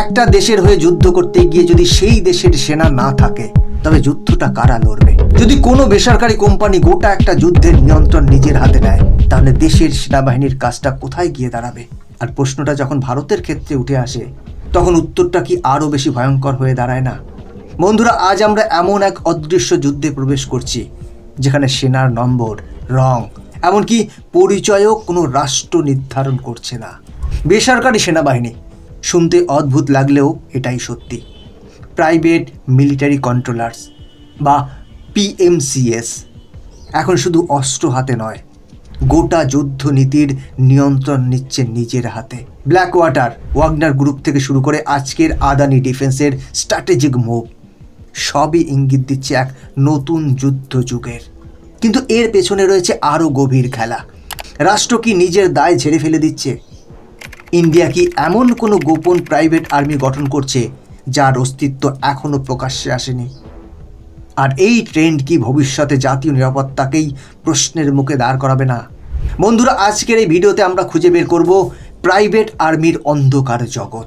একটা দেশের হয়ে যুদ্ধ করতে গিয়ে যদি সেই দেশের সেনা না থাকে, তবে যুদ্ধটা কারা লড়বে? যদি কোনো বেসরকারি কোম্পানি গোটা একটা যুদ্ধের নিয়ন্ত্রণ নিজের হাতে নেয়, তাহলে দেশের সেনাবাহিনীর কাজটা কোথায় গিয়ে দাঁড়াবে? আর প্রশ্নটা যখন ভারতের ক্ষেত্রে উঠে আসে, তখন উত্তরটা কি আরও বেশি ভয়ঙ্কর হয়ে দাঁড়ায় না? বন্ধুরা, আজ আমরা এমন এক অদৃশ্য যুদ্ধে প্রবেশ করছি, যেখানে সেনার নম্বর, রং, এমনকি পরিচয়ও কোনো রাষ্ট্র নির্ধারণ করছে না। বেসরকারি সেনাবাহিনী শুনতে অদ্ভুত লাগলেও এটাই সত্যি। প্রাইভেট মিলিটারি কন্ট্রোলার্স বা পিএমসিএস এখন শুধু অস্ত্র হাতে নয়, গোটা যুদ্ধনীতির নিয়ন্ত্রণ নিচ্ছে নিজের হাতে। ব্ল্যাক ওয়াটার ওয়াগনার গ্রুপ থেকে শুরু করে আজকের আদানি ডিফেন্সের স্ট্র্যাটেজিক মুভ, সবই ইঙ্গিত দিচ্ছে এক নতুন যুদ্ধ যুগের কিন্তু এর পেছনে রয়েছে আরও গভীর খেলা। রাষ্ট্র কি নিজের দায় ঝেড়ে ফেলে দিচ্ছে? ইন্ডিয়া কি এমন কোনো গোপন প্রাইভেট আর্মি গঠন করছে যার অস্তিত্ব এখনও প্রকাশ্যে আসেনি? আর এই ট্রেন্ড কি ভবিষ্যতে জাতীয় নিরাপত্তাকেই প্রশ্নের মুখে দাঁড় করাবে না? বন্ধুরা, আজকের এই ভিডিওতে আমরা খুঁজে বের করব প্রাইভেট আর্মির অন্ধকার জগৎ,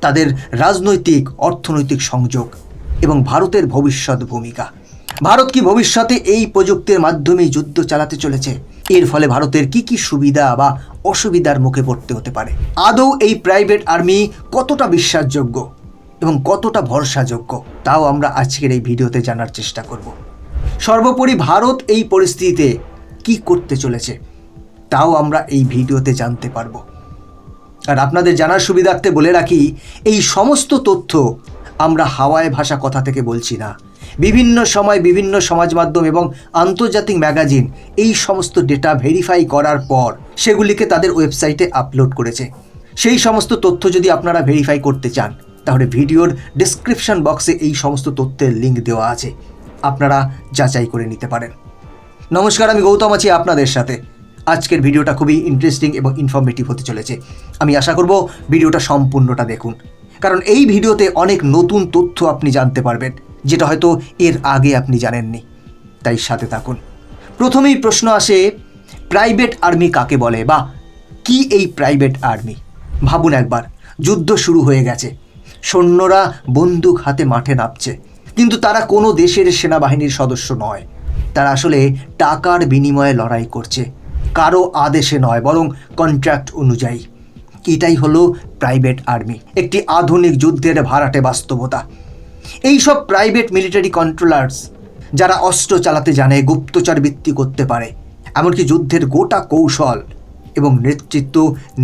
তাদের রাজনৈতিক, অর্থনৈতিক সংযোগ এবং ভারতের ভবিষ্যৎ ভূমিকা। ভারত কি ভবিষ্যতে এই প্রযুক্তির মাধ্যমেই যুদ্ধ চালাতে চলেছে? এর ফলে ভারতের কি কি সুবিধা বা অসুবিধার মুখে পড়তে হতে পারে। আদৌ এই প্রাইভেট আর্মি কতটা বিশ্বাসযোগ্য এবং কতটা ভরসাযোগ্য, তাও আমরা আজকের এই ভিডিওতে জানার চেষ্টা করব। সর্বোপরি ভারত এই পরিস্থিতিতে কি করতে চলেছে, তাও আমরা এই ভিডিওতে জানতে পারব। আর আপনাদের জানার সুবিধার্থে বলে রাখি, এই সমস্ত তথ্য আমরা হাওয়ায় ভাষা কথা থেকে বলছি না। বিভিন্ন সময় বিভিন্ন সমাজ মাধ্যম এবং আন্তর্জাতিক ম্যাগাজিন এই সমস্ত ডেটা ভেরিফাই করার পর সেগুলিকে তাদের ওয়েবসাইটে আপলোড করেছে। সেই সমস্ত তথ্য যদি আপনারা ভেরিফাই করতে চান, তাহলে ভিডিওর ডিসক্রিপশন বক্সে এই সমস্ত তথ্যের লিঙ্ক দেওয়া আছে। আপনারা যাচাই করে নিতে পারেন। নমস্কার, আমি গৌতম আছি আপনাদের সাথে। আজকের ভিডিওটা খুবই ইন্টারেস্টিং এবং ইনফরমেটিভ হতে চলেছে। আমি আশা করব ভিডিওটা সম্পূর্ণটা দেখুন। কারণ এই ভিডিওতে অনেক নতুন তথ্য আপনি জানতে পারবেন। যেটা হয়তো এর আগে আপনি জানেননি। তাই সাথে থাকুন। প্রথমেই প্রশ্ন আসে, প্রাইভেট আর্মি কাকে বলে বা কি এই প্রাইভেট আর্মি? ভাবুন একবার, যুদ্ধ শুরু হয়ে গেছে। সৈন্যরা বন্দুক হাতে মাঠে নামছে। কিন্তু তারা কোনো দেশের সেনাবাহিনীর সদস্য নয়। তারা আসলে টাকার বিনিময়ে লড়াই করছে। কারও আদেশে নয়, বরং কন্ট্রাক্ট অনুযায়ী। এটাই হলো প্রাইভেট আর্মি। একটি আধুনিক যুদ্ধের ভাড়াটে বাস্তবতা। এই সব প্রাইভেট মিলিটারি কন্ট্রোলার্স যারা অস্ত্র চালাতে জানে, গুপ্তচর বৃত্তি করতে পারে, এমনকি যুদ্ধের গোটা কৌশল এবং নেতৃত্ব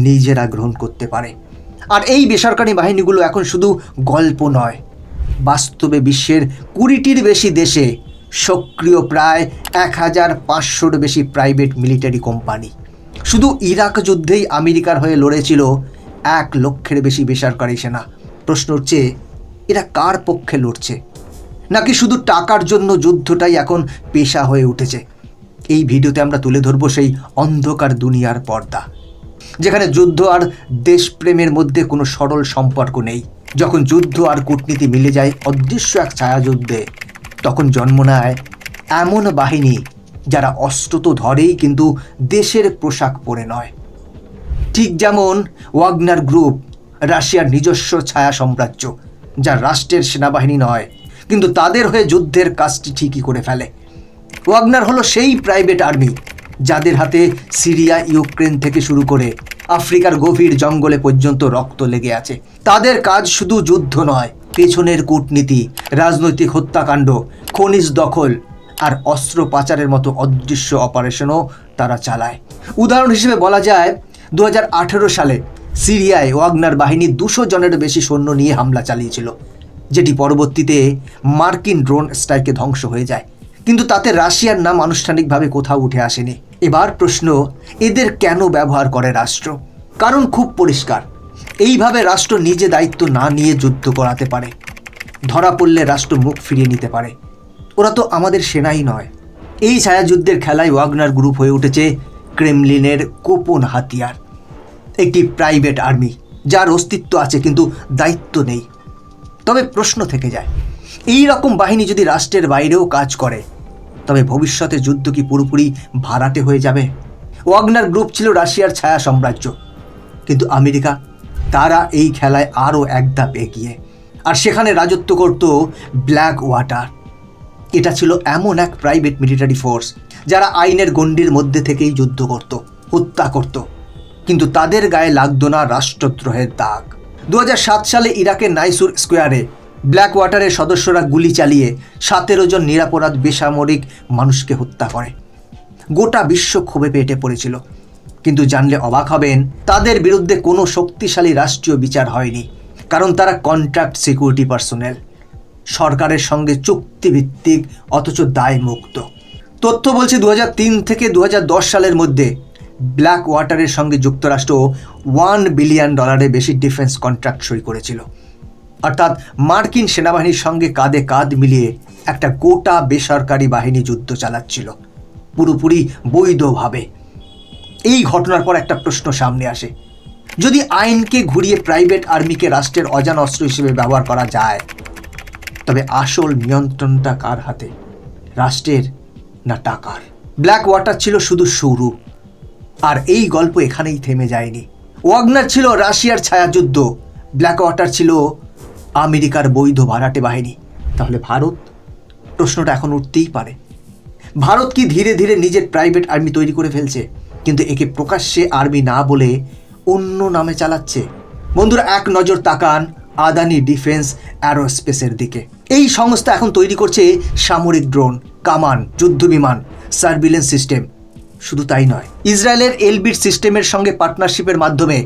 নিজেরা গ্রহণ করতে পারে। আর এই বেসরকারি বাহিনীগুলো এখন শুধু গল্প নয়, বাস্তবে বিশ্বের কুড়িটির বেশি দেশে সক্রিয় প্রায় এক হাজার পাঁচশোর বেশি প্রাইভেট মিলিটারি কোম্পানি শুধু ইরাক যুদ্ধেই আমেরিকার হয়ে লড়েছিল এক লক্ষের বেশি বেসরকারি সেনা। প্রশ্ন হচ্ছে এরা কার পক্ষে লড়ছে? নাকি শুধু টাকার জন্য যুদ্ধটাই এখন পেশা হয়ে উঠেছে? এই ভিডিওতে আমরা তুলে ধরবো সেই অন্ধকার দুনিয়ার পর্দা, যেখানে যুদ্ধ আর দেশপ্রেমের মধ্যে কোনো সরল সম্পর্ক নেই। যখন যুদ্ধ আর কূটনীতি মিলে যায় অদৃশ্য এক ছায়াযুদ্ধে, তখন জন্ম নেয় এমন বাহিনী যারা অস্ত্র তো ধরেই কিন্তু দেশের পোশাক পরে নয়। ঠিক যেমন ওয়াগনার গ্রুপ, রাশিয়ার নিজস্ব ছায়া সাম্রাজ্য যা রাষ্ট্রের সেনাবাহিনী নয়, কিন্তু তাদের হয়ে যুদ্ধের কাজটি ঠিকই করে ফেলে। ওয়াগনার হলো সেই প্রাইভেট আর্মি, যাদের হাতে সিরিয়া, ইউক্রেন থেকে শুরু করে আফ্রিকার গভীর জঙ্গলে পর্যন্ত রক্ত লেগে আছে। তাদের কাজ শুধু যুদ্ধ নয়, পেছনের কূটনীতি, রাজনৈতিক হত্যাকাণ্ড, খনিজ দখল আর অস্ত্র পাচারের মতো অদৃশ্য অপারেশনও তারা চালায়। উদাহরণ হিসেবে বলা যায় দু হাজার আঠেরো সালে সিরিয়ায় ওয়াগনার বাহিনী দুশো জনের বেশি সৈন্য নিয়ে হামলা চালিয়েছিল, যেটি পরবর্তীতে মার্কিন ড্রোন স্ট্রাইকে ধ্বংস হয়ে যায়। কিন্তু তাতে রাশিয়ার নাম আনুষ্ঠানিকভাবে কোথাও উঠে আসেনি। এবার প্রশ্ন, এদের কেন ব্যবহার করে রাষ্ট্র? কারণ খুব পরিষ্কার, এইভাবে রাষ্ট্র নিজে দায়িত্ব না নিয়ে যুদ্ধ করাতে পারে। ধরা পড়লে রাষ্ট্র মুখ ফিরিয়ে নিতে পারে। ওরা তো আমাদের সেনাই নয়। এই ছায়াযুদ্ধের খেলায় ওয়াগনার গ্রুপ হয়ে উঠেছে ক্রেমলিনের গোপন হাতিয়ার। একটি প্রাইভেট আর্মি, যার অস্তিত্ব আছে কিন্তু দায়িত্ব নেই। তবে প্রশ্ন থেকে যায়, এই রকম বাহিনী যদি রাষ্ট্রের বাইরেও কাজ করে, তবে ভবিষ্যতে যুদ্ধ কি পুরোপুরি ভাড়াটে হয়ে যাবে? ওয়াগনার গ্রুপ ছিল রাশিয়ার ছায়া সাম্রাজ্য, কিন্তু আমেরিকা, তারা এই খেলায় আরও এক ধাপ এগিয়ে, আর সেখানে রাজত্ব করত ব্ল্যাক ওয়াটার এটা ছিল এমন এক প্রাইভেট মিলিটারি ফোর্স, যারা আইনের গণ্ডির মধ্যে থেকেই যুদ্ধ করত, হত্যা করত। কিন্তু তাদের গায়ে লাগতো না রাষ্ট্রদ্রোহের দাগ। দু হাজার সাত সালে ইরাকের নাইসুর স্কোয়ারে ব্ল্যাক ওয়াটারের সদস্যরা গুলি চালিয়ে সতেরো জন নিরাপরাধ বেসামরিক মানুষকে হত্যা করে। গোটা বিশ্ব ক্ষোভে পেটে পড়েছিল। কিন্তু জানলে অবাক হবেন, তাদের বিরুদ্ধে কোনো শক্তিশালী রাষ্ট্রীয় বিচার হয়নি, কারণ তারা কন্ট্রাক্ট সিকিউরিটি পার্সোনেল। সরকারের সঙ্গে চুক্তিভিত্তিক, অথচ দায় মুক্ত তথ্য বলছে দু হাজার তিন থেকে দু হাজার দশ সালের মধ্যে ব্ল্যাক ওয়াটারের সঙ্গে যুক্তরাষ্ট্র ওয়ান বিলিয়ন ডলারের বেশি ডিফেন্স কন্ট্রাক্ট সই করেছিল। অর্থাৎ মার্কিন সেনাবাহিনীর সঙ্গে কাঁধে কাঁধ মিলিয়ে একটা গোটা বেসরকারি বাহিনী যুদ্ধ চালাচ্ছিল, পুরোপুরি বৈধভাবে। এই ঘটনার পর একটা প্রশ্ন সামনে আসে। যদি আইনকে ঘুরিয়ে প্রাইভেট আর্মিকে রাষ্ট্রের অজান অস্ত্র হিসেবে ব্যবহার করা যায়, তবে আসল নিয়ন্ত্রণটা কার হাতে? রাষ্ট্রের না টাকার? ব্ল্যাক ওয়াটার ছিল শুধু শুরু। আর এই গল্প এখানেই থেমে যায়নি। ওয়াগনার ছিল রাশিয়ার ছায়াযুদ্ধ। ব্ল্যাক ওয়াটার ছিল আমেরিকার বৈধ ভাড়াটে বাহিনী। তাহলে ভারত? প্রশ্নটা এখন উঠতেই পারে। ভারত কি ধীরে ধীরে নিজের প্রাইভেট আর্মি তৈরি করে ফেলছে? কিন্তু একে প্রকাশ্যে আর্মি না বলে অন্য নামে চালাচ্ছে। বন্ধুরা, এক নজর তাকান আদানি ডিফেন্স অ্যারোস্পেসের দিকে। এই সংস্থা এখন তৈরি করছে সামরিক ড্রোন কামান, যুদ্ধবিমান সার্ভিলেন্স সিস্টেম শুধু তাই নয়, ইসরায়েলের এলবিট সিস্টেমের সঙ্গে পার্টনারশিপের মাধ্যমে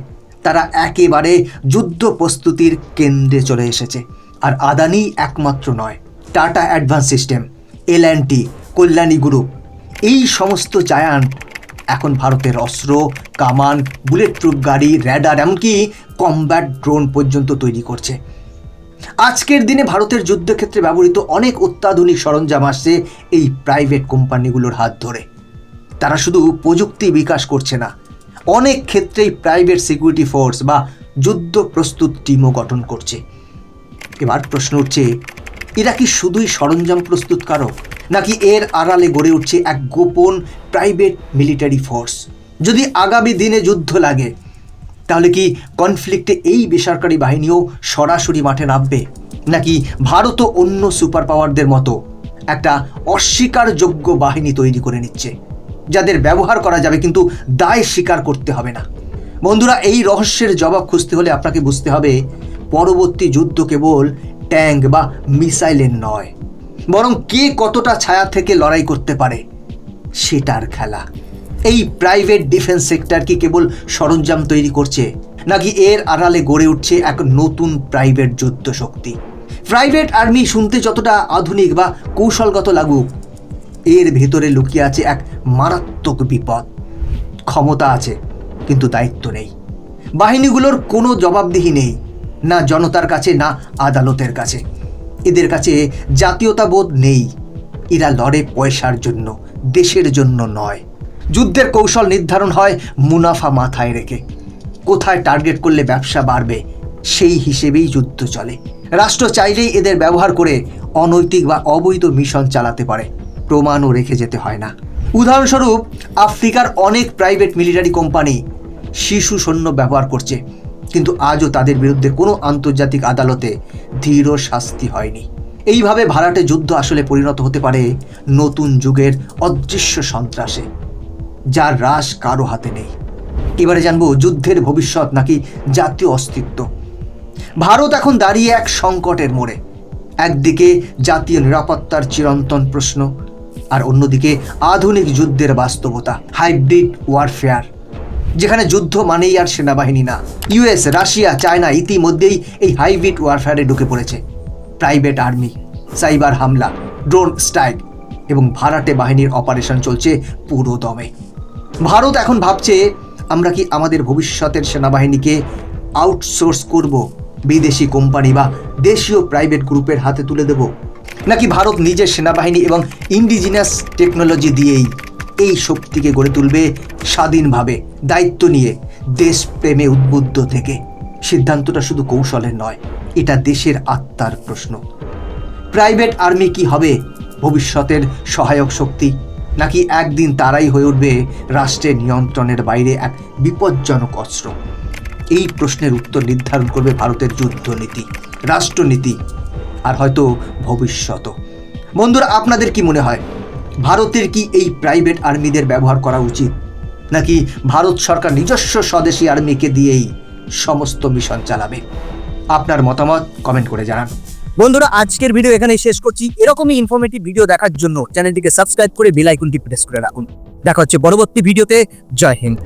তারা একেবারে যুদ্ধ প্রস্তুতির কেন্দ্রে চলে এসেছে। আর আদানি একমাত্র নয়, Tata advance system, L and T, Kalyani group. এই সমস্ত জায়ান্ট এখন ভারতের অস্ত্র, কামান, বুলেট প্রুফ গাড়ি, র্যাডার, এমনকি কমব্যাট ড্রোন পর্যন্ত তৈরি করছে। আজকের দিনে ভারতের যুদ্ধক্ষেত্রে ব্যবহৃত অনেক অত্যাধুনিক সরঞ্জাম আসছে এই প্রাইভেট কোম্পানিগুলোর হাত ধরে। তারা শুধু প্রযুক্তি বিকাশ করছে না, অনেক ক্ষেত্রেই প্রাইভেট সিকিউরিটি ফোর্স বা যুদ্ধ প্রস্তুত টিমও গঠন করছে। এবার প্রশ্ন উঠছে, এরা কি শুধুই সরঞ্জাম প্রস্তুতকারক, নাকি এর আড়ালে গড়ে উঠছে এক গোপন প্রাইভেট মিলিটারি ফোর্স যদি আগামী দিনে যুদ্ধ লাগে, তাহলে কি কনফ্লিক্টে এই বেসরকারি বাহিনীও সরাসরি মাঠে নামবে? নাকি ভারতও অন্য সুপার পাওয়ারদের মতো একটা অস্বীকারযোগ্য বাহিনী তৈরি করে নিচ্ছে? যাদের ব্যবহার করা যাবে কিন্তু দায় স্বীকার করতে হবে না। বন্ধুরা, এই রহস্যের জবাব খুঁজতে হলে আপনাকে বুঝতে হবে, পরবর্তী যুদ্ধ কেবল ট্যাঙ্ক বা মিসাইলের নয়, বরং কে কতটা ছায়া থেকে লড়াই করতে পারে সেটার খেলা। এই প্রাইভেট ডিফেন্স সেক্টর কি কেবল সরঞ্জাম তৈরি করছে, নাকি এর আড়ালে গড়ে উঠছে এক নতুন প্রাইভেট যুদ্ধ শক্তি প্রাইভেট আর্মি শুনতে যতটা আধুনিক বা কৌশলগত লাগুক এর ভেতরে লুকিয়ে আছে এক মারাত্মক বিপদ। ক্ষমতা আছে, কিন্তু দায়িত্ব নেই। বাহিনীগুলোর কোনো জবাবদিহি নেই, না জনতার কাছে, না আদালতের কাছে। এদের কাছে জাতীয়তাবোধ নেই। এরা লড়ে পয়সার জন্য, দেশের জন্য নয়। যুদ্ধের কৌশল নির্ধারণ হয় মুনাফা মাথায় রেখে। কোথায় টার্গেট করলে ব্যবসা বাড়বে, সেই হিসেবেই যুদ্ধ চলে। রাষ্ট্র চাইলেই এদের ব্যবহার করে অনৈতিক বা অবৈধ মিশন চালাতে পারে। প্রমাণও রেখে যেতে হয় না। উদাহরণস্বরূপ, আফ্রিকার অনেক প্রাইভেট মিলিটারি কোম্পানি শিশু সৈন্য ব্যবহার করছে, কিন্তু আজও তাদের বিরুদ্ধে কোনো আন্তর্জাতিক আদালতে ধীর শাস্তি হয়নি। এইভাবে ভাড়াটে যুদ্ধ আসলে পরিণত হতে পারে নতুন যুগের অদৃশ্য সন্ত্রাসে, যার হ্রাস কারও হাতে নেই। এবারে জানব যুদ্ধের ভবিষ্যৎ নাকি জাতীয় অস্তিত্ব। ভারত এখন দাঁড়িয়ে এক সংকটের মোড়ে। একদিকে জাতীয় নিরাপত্তার চিরন্তন প্রশ্ন আর অন্যদিকে আধুনিক যুদ্ধের বাস্তবতা, হাইব্রিড ওয়ারফেয়ার, যেখানে যুদ্ধ মানেই আর সেনাবাহিনী না। ইউএস রাশিয়া, চায়না ইতিমধ্যেই এই হাইব্রিড ওয়ারফেয়ারে ঢুকে পড়েছে। প্রাইভেট আর্মি, সাইবার হামলা, ড্রোন স্ট্রাইক এবং ভাড়াটে বাহিনীর অপারেশন চলছে পুরো দমে। ভারত এখন ভাবছে, আমরা কি আমাদের ভবিষ্যতের সেনাবাহিনীকে আউটসোর্স করব, বিদেশি কোম্পানি বা দেশীয় প্রাইভেট গ্রুপের হাতে তুলে দেব? নাকি ভারত নিজের সেনাবাহিনী এবং ইন্ডিজিনাস টেকনোলজি দিয়েই এই শক্তিকে গড়ে তুলবে স্বাধীনভাবে দায়িত্ব নিয়ে দেশপ্রেমে উদ্বুদ্ধ থেকে? সিদ্ধান্তটা শুধু কৌশলের নয়, এটা দেশের আত্মার প্রশ্ন। প্রাইভেট আর্মি কি হবে? ভবিষ্যতের সহায়ক শক্তি? নাকি একদিন তারাই হয়ে উঠবে রাষ্ট্রের নিয়ন্ত্রণের বাইরে এক বিপজ্জনক অস্ত্র? এই প্রশ্নের উত্তর নির্ধারণ করবে ভারতের যুদ্ধনীতি, রাষ্ট্রনীতি আর হয়তো ভবিষ্যৎ বন্ধুরা, আপনাদের কি মনে হয়, ভারতের কি এই প্রাইভেট আর্মিদের ব্যবহার করা উচিত? নাকি ভারত সরকার নিজস্ব স্বদেশি আর্মিকে দিয়েই সমস্ত মিশন চালাবে? আপনার মতামত কমেন্ট করে জানান। বন্ধুরা, আজকের ভিডিও এখানেই শেষ করছি। এরকমই ইনফরমেটিভ ভিডিও দেখার জন্য চ্যানেলটিকে সাবস্ক্রাইব করে বেল প্রেস করে রাখুন। দেখা হচ্ছে পরবর্তী ভিডিওতে জয় হিন্দ।